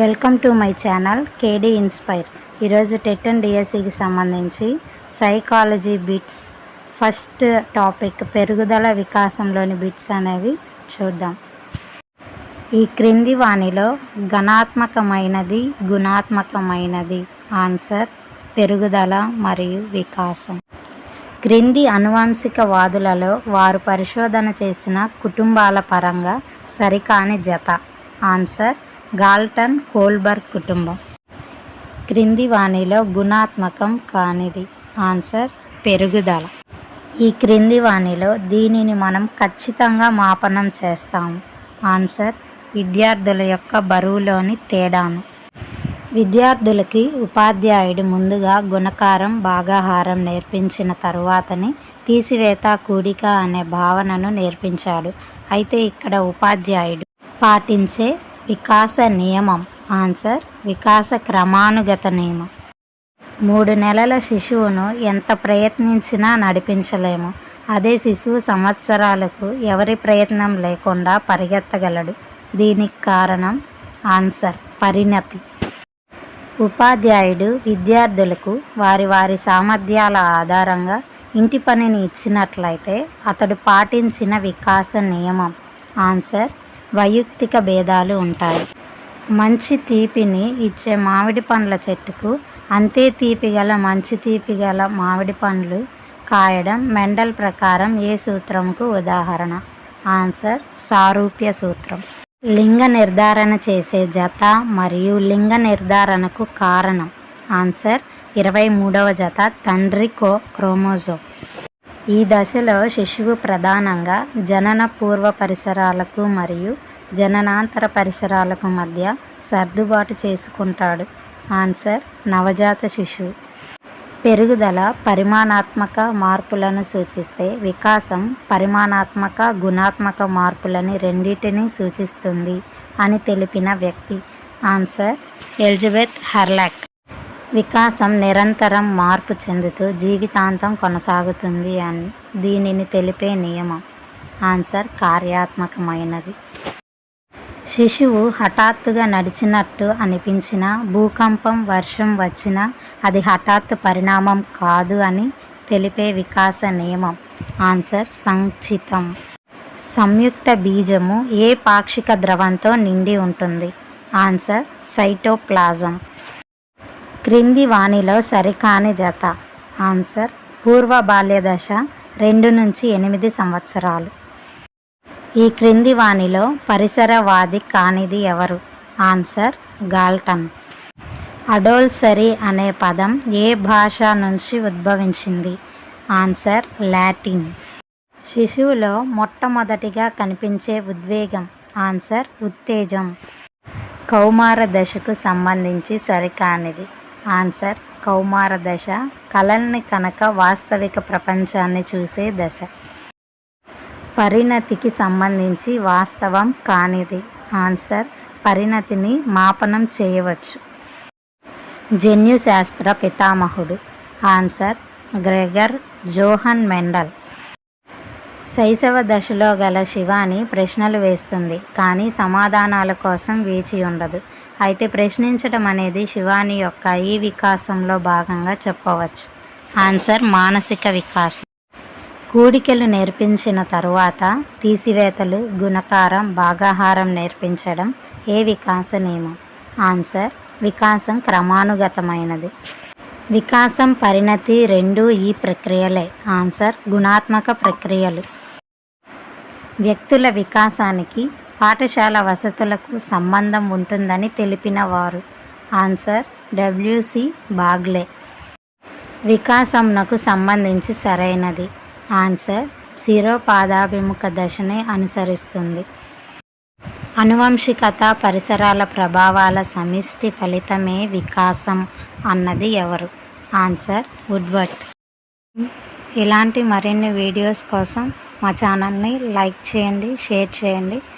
Welcome to my channel KD inspire. ఈరోజు TET and డిఎస్సికి సంబంధించి సైకాలజీ బిట్స్ ఫస్ట్ టాపిక్ పెరుగుదల వికాసంలోని బిట్స్ అనేవి చూద్దాం. ఈ క్రింది వాణిలో ఘనాత్మకమైనది గుణాత్మకమైనది ఆన్సర్ పెరుగుదల మరియు వికాసం. క్రింది అనువంశిక వాదులలో వారు పరిశోధన చేసిన కుటుంబాల పరంగా సరికాని జత. ఆన్సర్ గాల్టన్ కోల్బర్గ్ కుటుంబం. క్రింది వాణిలో గుణాత్మకం కానిది. ఆన్సర్ పెరుగుదల. ఈ క్రింది వాణిలో దీనిని మనం ఖచ్చితంగా మాపనం చేస్తాము ఆన్సర్ విద్యార్థుల యొక్క బరువులోని తేడాను. విద్యార్థులకి ఉపాధ్యాయుడు ముందుగా గుణకారం భాగాహారం నేర్పించిన తరువాతని తీసివేత కూడిక అనే భావనను నేర్పించాడు. అయితే ఇక్కడ ఉపాధ్యాయుడు పాటించే వికాస నియమం. ఆన్సర్ వికాస క్రమానుగత నియమం. మూడు నెలల శిశువును ఎంత ప్రయత్నించినా నడిపించలేము. అదే శిశువు సంవత్సరాలకు ఎవరి ప్రయత్నం లేకుండా పరిగెత్తగలడు. దీనికి కారణం ఆన్సర్ పరిణతి. ఉపాధ్యాయుడు విద్యార్థులకు వారి వారి సామర్థ్యాల ఆధారంగా ఇంటి పనిని ఇచ్చినట్లయితే అతడు పాటించిన వికాస నియమం. ఆన్సర్ వైయక్తిక భేదాలు ఉంటాయి. మంచి తీపిని ఇచ్చే మామిడి పండ్ల చెట్టుకు అంతే తీపి గల మంచి తీపి గల మామిడి పండ్లు కాయడం మెండల్ ప్రకారం ఏ సూత్రంకు ఉదాహరణ? ఆన్సర్ సారూప్య సూత్రం. లింగ నిర్ధారణ చేసే జత మరియు లింగ నిర్ధారణకు కారణం. ఆన్సర్ ఇరవై మూడవ జత తండ్రి కో క్రోమోజోమ్. ఈ దశలో శిశువు ప్రధానంగా జనన పూర్వ పరిసరాలకు మరియు జననాంతర పరిసరాలకు మధ్య సర్దుబాటు చేసుకుంటాడు. ఆన్సర్ నవజాత శిశువు. పెరుగుదల పరిమాణాత్మక మార్పులను సూచిస్తే వికాసం పరిమాణాత్మక గుణాత్మక మార్పులని రెండింటినీ సూచిస్తుంది అని తెలిపిన వ్యక్తి. Answer Elizabeth Hurlock. వికాసం నిరంతరం మార్పు చెందుతూ జీవితాంతం కొనసాగుతుంది అని దీనిని తెలిపే నియమం. ఆన్సర్ కార్యాత్మకమైనది. శిశువు హఠాత్తుగా నడిచినట్టు అనిపించిన భూకంపం వర్షం వచ్చినా అది హఠాత్తు పరిణామం కాదు అని తెలిపే వికాస నియమం. ఆన్సర్ సంక్షితం సంయుక్త బీజము ఏ పాక్షిక ద్రవంతో నిండి ఉంటుంది? Answer cytoplasm. క్రింది వాణిలో సరికాని జత. ఆన్సర్ పూర్వ బాల్య దశ రెండు నుంచి ఎనిమిది సంవత్సరాలు. ఈ క్రింది వాణిలో పరిసరవాది కానిది ఎవరు? Answer Galton. అడోల్సరీ అనే పదం ఏ భాష నుంచి ఉద్భవించింది? Answer Latin. శిశువులో మొట్టమొదటిగా కనిపించే ఉద్వేగం. ఆన్సర్ ఉత్తేజం. కౌమార దశకు సంబంధించి సరికానిది. ఆన్సర్ కౌమార దశ కళల్ని కనుక వాస్తవిక ప్రపంచాన్ని చూసే దశ. పరిణతికి సంబంధించి వాస్తవం కానిది. ఆన్సర్ పరిణతిని మాపనం చేయవచ్చు. జన్యుశాస్త్ర పితామహుడు. Answer Gregor Johann Mendel. శైశవ దశలో గల శివాని ప్రశ్నలు వేస్తుంది కానీ సమాధానాల కోసం వేచి ఉండదు. అయితే ప్రశ్నించడం అనేది శివాని యొక్క ఈ వికాసంలో భాగంగా చెప్పవచ్చు. ఆన్సర్ మానసిక వికాసం. కూడికలు నేర్పించిన తరువాత తీసివేతలు గుణకారం భాగాహారం నేర్పించడం ఏ వికాస నియమం ఆన్సర్ వికాసం క్రమానుగతమైనది. వికాసం పరిణతి రెండు ఈ ప్రక్రియలే. ఆన్సర్ గుణాత్మక ప్రక్రియలు. వ్యక్తుల వికాసానికి పాఠశాల వసతులకు సంబంధం ఉంటుందని తెలిపిన వారు. Answer WC Bagley. వికాసంనకు సంబంధించి సరైనది. ఆన్సర్ శిరోపాదాభిముఖ దశని అనుసరిస్తుంది. అనువంశికత పరిసరాల ప్రభావాల సమిష్టి ఫలితమే వికాసం అన్నది ఎవరు? Answer Woodworth. ఇలాంటి మరిన్ని వీడియోస్ కోసం మా ఛానల్ని లైక్ చేయండి షేర్ చేయండి.